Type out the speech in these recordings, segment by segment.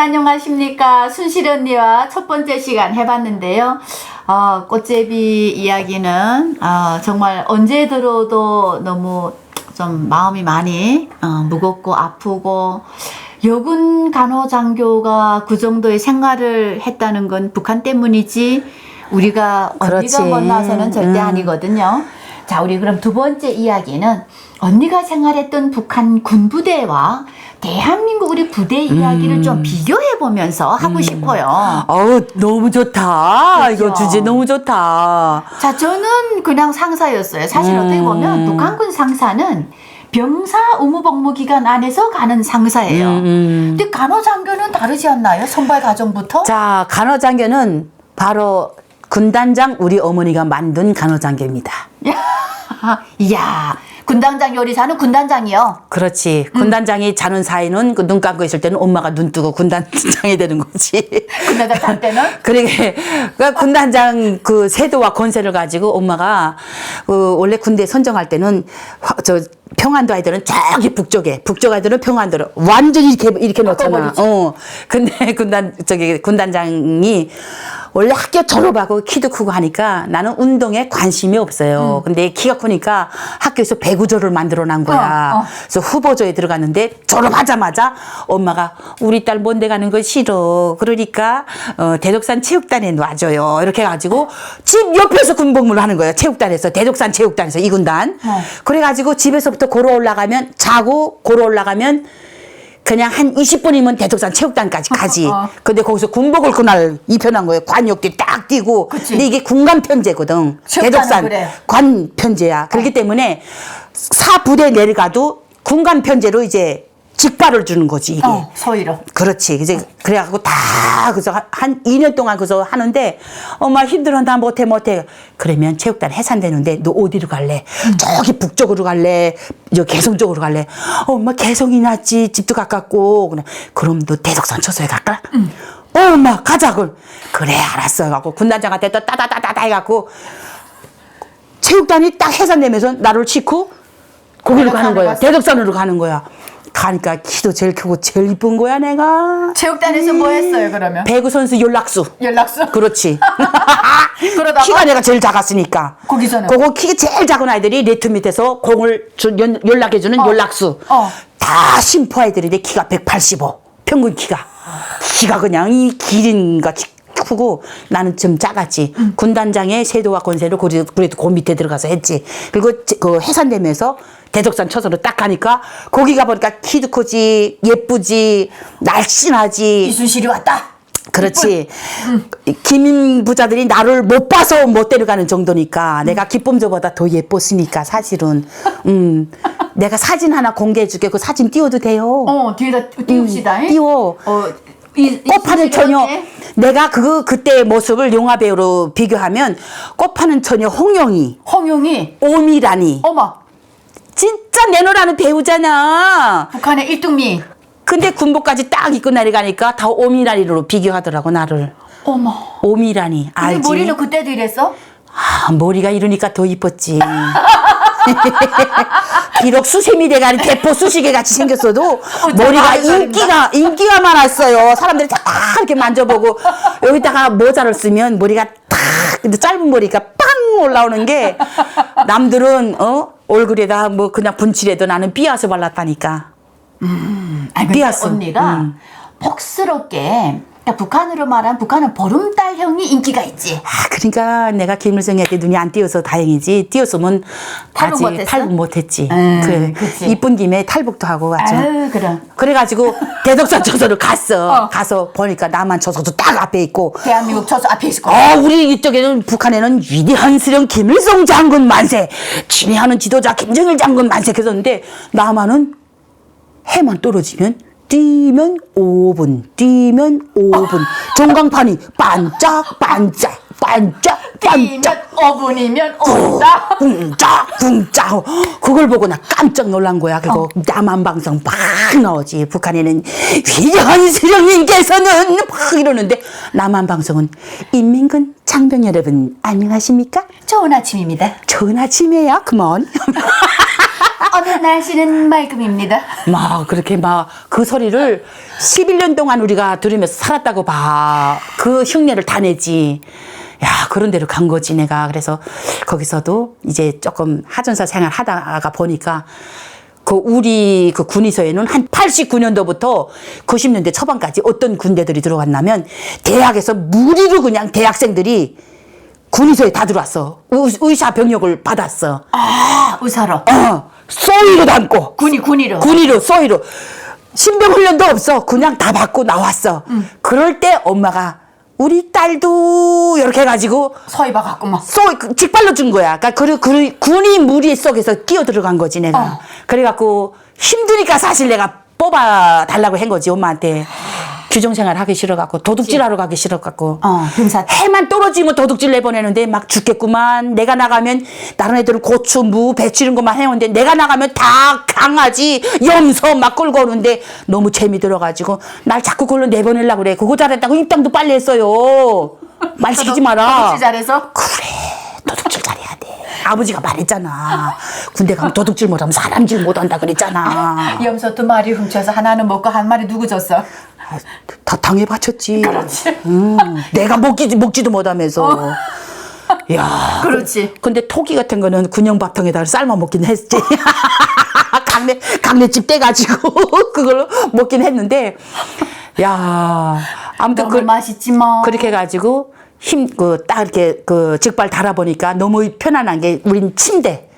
안녕하십니까. 순실 언니와 첫 번째 시간 해봤는데요. 어, 꽃제비 이야기는 어, 정말 언제 들어도 너무 좀 마음이 많이 어, 무겁고 아프고 여군 간호장교가 그 정도의 생활을 했다는 건 북한 때문이지 우리가 그렇지. 언니가 만나서는 절대 음. 아니거든요. 자, 우리 그럼 두 번째 이야기는 언니가 생활했던 북한 군부대와 대한민국 우리 부대 이야기를 음. 좀 비교해 보면서 하고 싶어요. 어우 너무 좋다. 그렇죠. 이거 주제 너무 좋다. 자, 저는 그냥 상사였어요. 사실 음. 어떻게 보면 북한군 상사는 병사 의무복무 기간 안에서 가는 상사예요. 음. 근데 간호장교는 다르지 않나요? 선발 과정부터? 자 간호장교는 바로 군단장 우리 어머니가 만든 간호장교입니다. 이야, 군단장 요리사는 군단장이요. 그렇지. 음. 군단장이 자는 사이는 그 눈 감고 있을 때는 엄마가 눈 뜨고 군단장이 되는 거지. 군단장 잘 때는 그러게 그 군단장 그 세도와 권세를 가지고 엄마가 그 원래 군대 선정할 때는 화- 저 평안도 아이들은 저기 북쪽에 북쪽 아이들은 평안도로 완전히 이렇게 이렇게 놓잖아. 어. 근데 군단 저기 군단장이 원래 학교 졸업하고 키도 크고 하니까 나는 운동에 관심이 없어요. 근데 키가 크니까 학교에서 배구조를 만들어 난 거야. 어, 어. 그래서 후보조에 들어갔는데 졸업하자마자 엄마가 우리 딸 먼데 가는 거 싫어. 그러니까 어, 대덕산 체육단에 놔줘요. 이렇게 해가지고 집 옆에서 군복무를 하는 거예요. 체육단에서 대덕산 체육단에서 이 군단. 어. 그래가지고 집에서부터 걸어 올라가면 자고 걸어 올라가면 그냥 한 20분이면 대덕산 체육단까지 가지. 어. 근데 거기서 군복을 그날 입혀놓은 거예요. 관역대 딱 띄고. 그치. 근데 이게 군관 편제거든. 대덕산 그래. 관 편제야. 그렇기 때문에 사부대 내려가도 군관 편제로 이제 직발을 주는 거지 이게. 어, 서희로. 그렇지. 이제 그래갖고 다 그래서 한- 한 2년 동안 그래서 하는데 엄마 힘들어 나 못해 못해. 그러면 체육단 해산되는데 너 어디로 갈래? 저기 북쪽으로 갈래? 저 개성 쪽으로 갈래? 어, 엄마 개성이 낫지 집도 가깝고 그래. 그럼 너 대덕산 초소에 갈까? 어, 엄마 가자 그럼. 그래 알았어. 해갖고 군단장한테 또 따다다다다 해갖고 체육단이 딱 해산되면서 나를 싣고 거기로 가는 거야. 대덕산으로 가는 거야. 가니까 키도 제일 크고 제일 이쁜 거야 내가. 체육단에서 뭐 했어요, 그러면? 배구 선수 연락수. 연락서? 그렇지. 그러다가? 키가 내가 제일 작았으니까. 거기서는? 그거 키 제일 작은 아이들이 네트 밑에서 공을 주- 연, 연락해주는 어. 연락수. 어. 다 심포 아이들인데 키가 185. 평균 키가. 키가 그냥 이 기린 같이 크고 나는 좀 작았지. 음. 군단장의 세도와 권세를 그래도, 그 밑에 들어가서 했지. 그리고 제- 그 해산되면서 대덕산 처소로 딱 가니까 거기 가 보니까 키도 크지, 예쁘지, 날씬하지. 이순실이 왔다. 그렇지. 김 부자들이 나를 못 봐서 못 데려가는 정도니까 내가 기쁨조보다 더 예뻤으니까 사실은. 음. 내가 사진 하나 공개해줄게. 그 사진 띄워도 돼요. 어, 뒤에다 띄웁시다. 음, 띄워. 어, 이, 꽃 파는 이순실이 처녀. 내가 그 그때의 모습을 영화 배우로 비교하면 꽃 파는 처녀 홍영이, 홍용이, 오미라니. 어머, 진짜 내노라는 배우잖아. 북한의 일등미. 근데 군복까지 딱 입고 내려가니까 다 오미라니로 비교하더라고 나를. 어머. 오미라니 근데 알지? 머리는 그때도 이랬어? 아, 머리가 이러니까 더 이뻤지. 비록 수세미 대가리 대포 수시개 같이 생겼어도 머리가 인기가 인기가 많았어요. 사람들이 다 이렇게 만져보고 여기다가 모자를 쓰면 머리가 탁 근데 짧은 머리가 빵 올라오는 게 남들은 어 얼굴에다 뭐 그냥 분칠해도 나는 삐아서 발랐다니까. 아니, 근데 삐었어. 언니가 음. 복스럽게 그러니까 북한으로 말하면 북한은 보름달형이 인기가 있지. 아, 그러니까 내가 김일성한테 눈이 안 띄어서 다행이지. 띄었으면 탈북 못했어? 탈북 못했지. 음, 그. 이쁜 김에 탈북도 하고 왔죠. 아유, 그럼. 그래가지고 대덕산 초소를 갔어. 어. 가서 보니까 남한 초소도 딱 앞에 있고. 대한민국 저수 앞에 있을 거야. 아, 우리 이쪽에는 북한에는 위대한 수령 김일성 장군 만세, 친애하는 지도자 김정일 장군 만세 그랬는데 남한은 해만 떨어지면 뛰면 5분, 뛰면 5분. 전광판이 반짝, 반짝, 반짝, 뛰면 반짝. 5분이면 온다. 붕짝 붕짝 그걸 보고 나 깜짝 놀란 거야 그거 남한 방송 막 나오지 북한에는 위대한 수령님께서는 막 이러는데 남한 방송은 인민군 장병 여러분 안녕하십니까 좋은 아침입니다. 좋은 아침이에요 그만 오늘 날씨는 맑음입니다. 막 그렇게 막 그 소리를 11년 동안 우리가 들으면서 살았다고 봐. 그 흉내를 다 내지. 야, 그런 데로 간 거지, 내가. 그래서 거기서도 이제 조금 하전사 생활 하다가 보니까 그 우리 그 군의소에는 한 89년도부터 90년대 초반까지 어떤 군대들이 들어왔냐면 대학에서 무리로 그냥 대학생들이 군의소에 다 들어왔어. 의- 의사 병역을 받았어. 아, 의사로. 어, 쏘이로 담고. 군이 군이로. 군의로 쏘이로 신병 훈련도 없어 그냥 다 받고 나왔어 그럴 때 엄마가 우리 딸도 이렇게 해가지고 서이바 갖고 막. 쏘 그, 직발로 준 거야 그러니까 그, 그 군이 무리 속에서 끼어 들어간 거지 내가 어. 그래갖고 힘드니까 사실 내가 뽑아 달라고 한 거지 엄마한테 규정 생활 하기 싫어갖고 도둑질하러 가기 싫어갖고 어, 때. 해만 떨어지면 도둑질 내보내는데 막 죽겠구만. 내가 나가면 다른 애들은 고추, 무, 이런 것만 해오는데 내가 나가면 다 강아지, 염소 막 끌고 오는데 너무 재미 들어가지고 날 자꾸 그걸로 내보내려고 그래. 그거 잘했다고 입당도 빨리 했어요. 말 시키지 마라. 도둑질 잘해서. 그래. 도둑질 잘해야 돼. 아버지가 말했잖아. 군대 가면 도둑질 못하면 사람질 못한다 그랬잖아. 염소 두 마리 훔쳐서 하나는 먹고 한 마리 누구 줬어? 다 당해 바쳤지. 그렇지. 음, 내가 먹기, 먹지도 못하면서. 야. 그렇지. 근데 토끼 같은 거는 군용 밥통에다 삶아 먹긴 했지. 강내, 강내 집 떼가지고 그걸로 먹긴 했는데. 야. 아무튼 너무 그, 맛있지 뭐. 그렇게 해가지고 힘, 그, 딱 이렇게 그 직발 달아보니까 너무 편안한 게 우린 침대.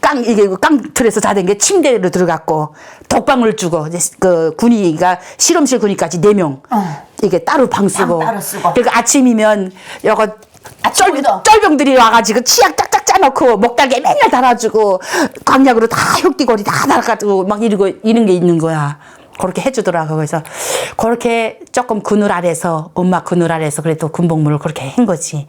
깡, 이게 그 깡틀에서 자던 게 침대로 들어갔고 독방을 주고 이제 그 군의가 실험실 군의까지 네명 어. 이게 따로 방 쓰고. 방 따로 쓰고. 그러니까 아침이면 여거 쩔, 아침부터. 쩔병들이 와가지고 치약 짝짝 짜놓고 목달게 맨날 달아주고 광약으로 다 혁띠거리 다 달아가지고 막 이러고 이런 게 있는 거야. 그렇게 해주더라고. 그래서 그렇게 조금 그늘 아래서 엄마 그늘 아래서 그래도 군복무를 그렇게 한 거지.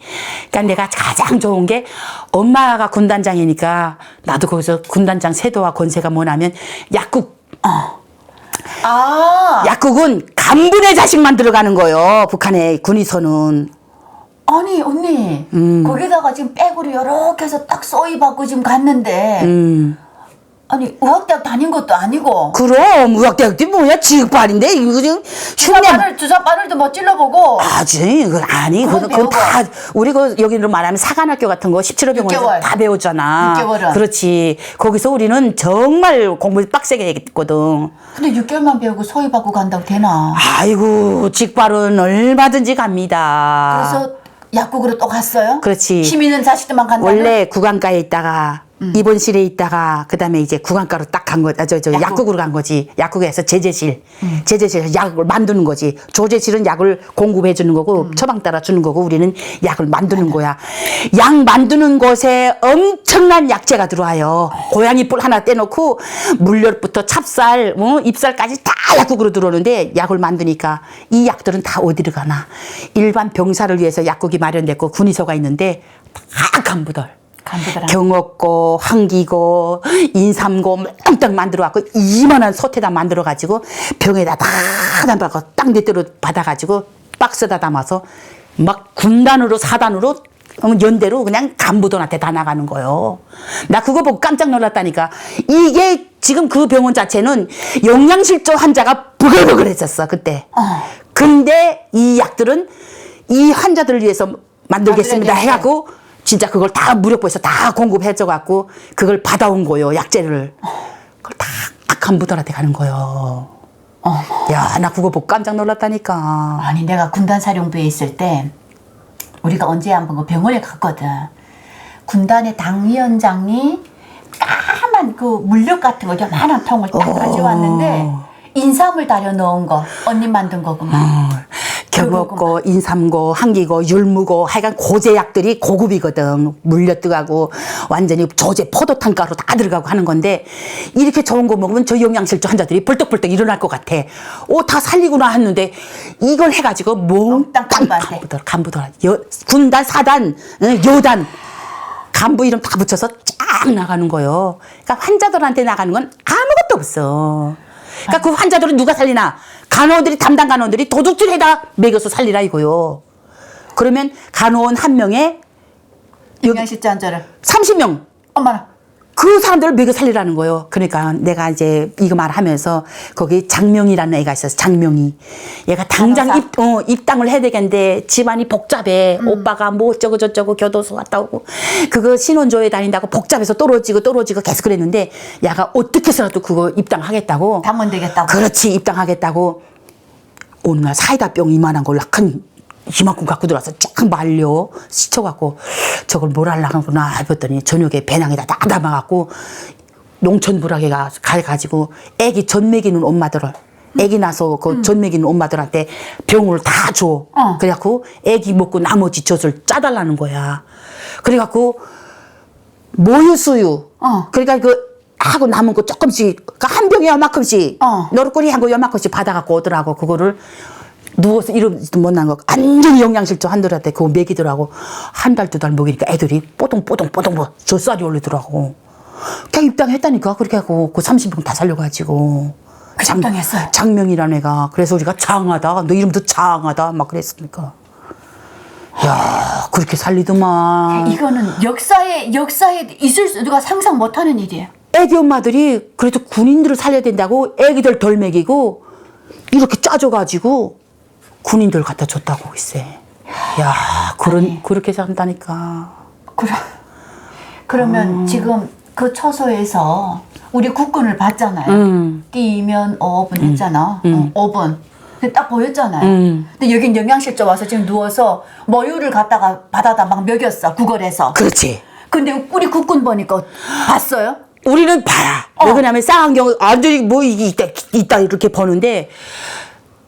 그러니까 내가 가장 좋은 게 엄마가 군단장이니까 나도 거기서 군단장 세도와 권세가 뭐냐면 약국 아, 약국은 간분의 자식만 들어가는 거예요. 북한의 군의소는. 아니 언니 음. 거기다가 지금 백으로 이렇게 해서 딱 쏘이 받고 지금 갔는데 음. 아니 의학대학 다닌 것도 아니고 그럼 의학대학도 뭐야 지급발인데 이거 지금 흉내 주사바늘 주사바늘도 뭐 찔러보고 아지 그건 아니 그건 그건, 그건 다 우리 그 여기로 말하면 사관학교 같은 거 17호병원에서 육개월. 다 배웠잖아. 6개월은. 그렇지. 거기서 우리는 정말 공부 빡세게 했거든. 근데 6개월만 배우고 소위 받고 간다고 되나? 아이고 직발은 얼마든지 갑니다. 그래서 약국으로 또 갔어요? 그렇지. 힘 있는 자식들만 간다는? 원래 구강가에 있다가 입원실에 있다가 그다음에 이제 구강가로 딱 간 거, 아, 저, 저 약국. 약국 으로 간 거지. 약국에서 제재실, 제재실에서 약을 만드는 거지. 조제실은 약을 공급해 주는 거고 처방 따라 주는 거고 우리는 약을 만드는 거야. 약 만드는 곳에 엄청난 약재가 들어와요. 고양이 뿔 하나 떼놓고 물엿부터 찹쌀, 뭐 입쌀까지 다 약국으로 들어오는데 약을 만드니까 이 약들은 다 어디로 가나? 일반 병사를 위해서 약국이 마련됐고 군의소가 있는데 다 간부들. 경옥고, 황기고, 인삼고, 멍땅 만들어 갖고, 이만한 솥에다 만들어 가지고, 병에다 다 담아 갖고, 딱 내대로 받아 가지고, 박스에다 담아서, 막 군단으로, 사단으로, 어, 연대로 그냥 간부들한테 다 나가는 거예요. 나 그거 보고 깜짝 놀랐다니까. 이게 지금 그 병원 자체는 영양실조 환자가 부글부글 했었어, 그때. 어. 근데 이 약들은 이 환자들을 위해서 만들겠습니다 해갖고 진짜 그걸 다 무력부에서 다 공급해줘 갖고 그걸 받아온 거요 약재를 그걸 다 간부들한테 가는 거요. 야나 그거 보고 깜짝 놀랐다니까. 아니 내가 군단 사령부에 있을 때 우리가 언제 한번 그 병원에 갔거든. 군단의 당위원장이 까만 그 물엿 같은 거 요만한 통을 딱 어. 가져왔는데 인삼을 다려 넣은 거 언니 만든 거구만. 어, 경옥고, 인삼고, 한기고, 율무고, 하여간 고제약들이 고급이거든. 물엿 들어가고, 완전히 조제 포도탄가루 다 들어가고 하는 건데, 이렇게 좋은 거 먹으면 저 영양실조 환자들이 벌떡벌떡 일어날 것 같아. 오, 다 살리구나 했는데, 이걸 해가지고 몽땅 간부한테. 간부들, 간부들, 여, 군단, 사단, 응, 여단, 간부 이름 다 붙여서 쫙 나가는 거요. 그러니까 환자들한테 나가는 건 아무것도 없어. 그러니까 그 환자들은 누가 살리나? 간호원들이 담당 간호원들이 도둑질해다 먹여서 살리라 이거요. 그러면 간호원 한 명에 환자를. 30명. 엄마나 그 사람들을 먹여 살리라는 거예요. 그러니까 내가 이제 이거 말하면서 거기 장명이라는 애가 있었어. 장명이. 얘가 당장? 입, 어, 입당을 해야 되겠는데 집안이 복잡해. 음. 오빠가 뭐 어쩌고 저쩌고 교도소 갔다 오고 그거 신혼조회 다닌다고 복잡해서 떨어지고 떨어지고 계속 그랬는데 얘가 어떻게 해서라도 그거 입당하겠다고. 당원 되겠다고. 그렇지 입당하겠다고 어느 날 사이다 병 이만한 걸로 큰 이만큼 갖고 들어와서 쫙 말려 시쳐갖고 저걸 뭘 하려구나 해봤더니 저녁에 배낭에다 다 담아갖고 농촌 부라게가 가가지고 애기 전 먹이는 엄마들을 애기 나서 그전 먹이는 엄마들한테 병을 다 줘. 어. 그래갖고 애기 먹고 나머지 젖을 짜달라는 거야. 그래갖고 모유수유. 어. 그러니까 그 하고 남은 거 조금씩 그한 병에 요만큼씩 어. 노릇꼬리 한거 요만큼씩 받아갖고 오더라고 그거를 누워서 이름도 못난 거 완전히 영양실조 한들한테 그거 먹이더라고. 한 달두달 먹이니까 애들이 뽀동뽀동뽀동 뭐 젖살이 올리더라고. 그냥 입당했다니까. 그렇게 하고 그 30병 다 살려가지고. 그 입당했어요? 장명이라는 애가 그래서 우리가 장하다. 너 이름도 장하다. 막 그랬으니까. 야 그렇게 살리더만. 이거는 역사에 역사에 있을 수 누가 상상 못하는 일이에요. 애기 엄마들이 그래도 군인들을 살려야 된다고 애기들 덜 먹이고 이렇게 짜줘가지고 군인들 갖다 줬다고 글쎄. 야 그런 그렇게 산다니까. 그럼 그러면 음. 지금 그 처소에서 우리 국군을 봤잖아요. 음. 뛰면 5분 했잖아. 어, 5분. 근데 딱 보였잖아요. 음. 근데 여긴 영양실조 와서 지금 누워서 모유를 갖다가 받아다 막 먹였어. 구걸해서. 그렇지. 근데 우리 국군 보니까 봤어요? 우리는 봐야. 어. 왜 그러냐면 쌍안경 아들이 뭐 이게 있다, 있다 이렇게 보는데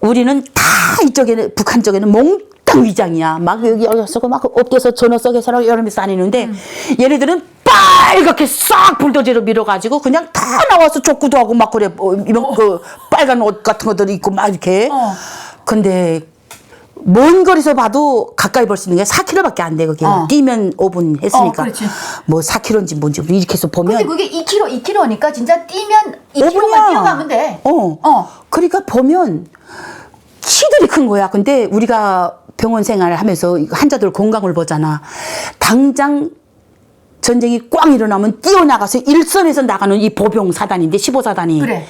우리는 다 이쪽에는 북한 쪽에는 몽땅 위장이야. 막 여기 여기 쓰고 막 업돼서 전어 속에서랑 여름에서 다니는데 음. 얘네들은 빨갛게 싹 불도저로 밀어가지고 그냥 다 나와서 족구도 하고 막 그래. 뭐 이런 그 빨간 옷 같은 것들 입고 막 이렇게. 어. 근데 먼 거리서 봐도 가까이 볼 수 있는 게 4km밖에 안 돼, 그게. 어. 뛰면 5분 했으니까. 어, 그렇지. 뭐 4km인지 뭔지 이렇게 해서 보면. 근데 그게 2km, 2km니까 진짜 뛰면 2km만 5분이야. 뛰어가면 돼. 어. 어. 그러니까 보면 키들이 큰 거야. 근데 우리가 병원 생활을 하면서 환자들 건강을 보잖아. 당장 전쟁이 꽝 일어나면 뛰어나가서 일선에서 나가는 이 보병 사단인데 15사단이 그래.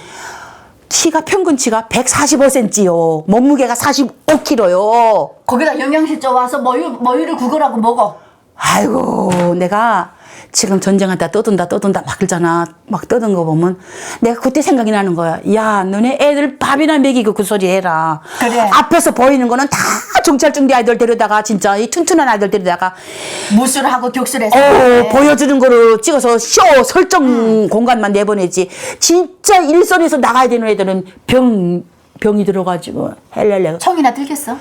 키가 평균치가 145cm요. 몸무게가 45kg요. 거기다 영양실조 와서 모유, 모유를 구걸하고 먹어. 아이고 내가 지금 전쟁한다 떠든다 떠든다 막 그러잖아 막 떠든 거 보면 내가 그때 생각이 나는 거야 야 너네 애들 밥이나 먹이고 그 소리 해라 그래. 앞에서 보이는 거는 다 경찰중대 아이들 데려다가 진짜 이 튼튼한 아이들 데려다가 무술하고 격술해서. 어. 보여주는 거를 찍어서 쇼 설정 공간만 내보내지 진짜 일선에서 나가야 되는 애들은 병 병이 들어가지고 헬렐레 청이나 들겠어?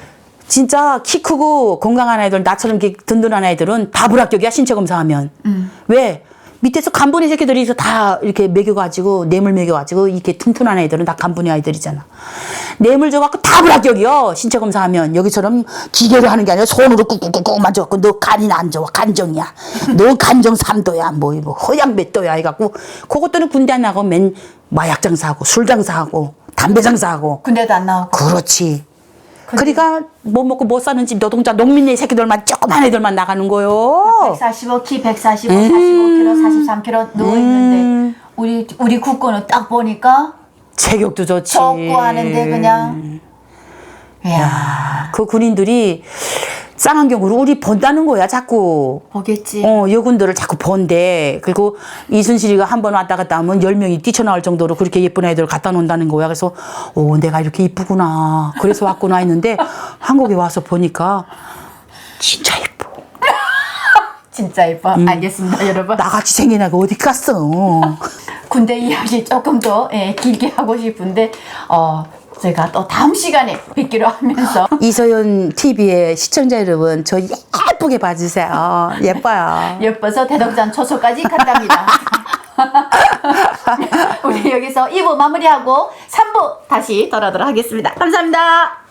진짜 키 크고 건강한 아이들 나처럼 이렇게 든든한 아이들은 다 불합격이야 신체 검사하면 음. 왜 밑에서 간분이 새끼들이 다 이렇게 먹여가지고 뇌물 먹여가지고 이렇게 튼튼한 아이들은 다 간분이 아이들이잖아 뇌물 줘갖고 다 불합격이요 신체 검사하면 여기처럼 기계로 하는 게 아니라 손으로 꾹꾹꾹꾹 만져갖고 너 간이나 안 좋아 간정이야 너 간정 3도야 뭐, 뭐 허약 몇 도야 해갖고 그것들은 군대 안 나가고 맨 마약 장사하고 술 장사하고 담배 장사하고 군대도 안 나오고. 그렇지. 그러니까 뭐 먹고 못 사는 집 노동자 농민네 새끼들만 조그만 애들만 나가는 거요. 145, 키 145, 45kg, 43kg 누워 있는데 음. 우리 우리 국군은 딱 보니까 체격도 좋지. 적고 하는데 그냥 야그 군인들이 쌍안경으로 우리 본다는 거야 자꾸. 보겠지. 어, 여군들을 자꾸 본대. 그리고 이순실이가 한 번 왔다 갔다 하면 열 명이 뛰쳐나올 정도로 그렇게 예쁜 애들 갖다 놓는다는 거야. 그래서, 오, 내가 이렇게 이쁘구나. 그래서 왔구나 했는데, 한국에 와서 보니까, 진짜 예뻐. 진짜 예뻐. 음. 알겠습니다, 여러분. 나같이 생긴 애가 어디 갔어. 군대 이야기 조금 더 예, 길게 하고 싶은데 어 제가 또 다음 시간에 뵙기로 하면서 이서연 TV의 시청자 여러분, 저 예쁘게 봐주세요. 예뻐요. 예뻐서 대덕산 초소까지 갔답니다. 우리 여기서 2부 마무리하고 3부 다시 돌아오도록 하겠습니다. 감사합니다.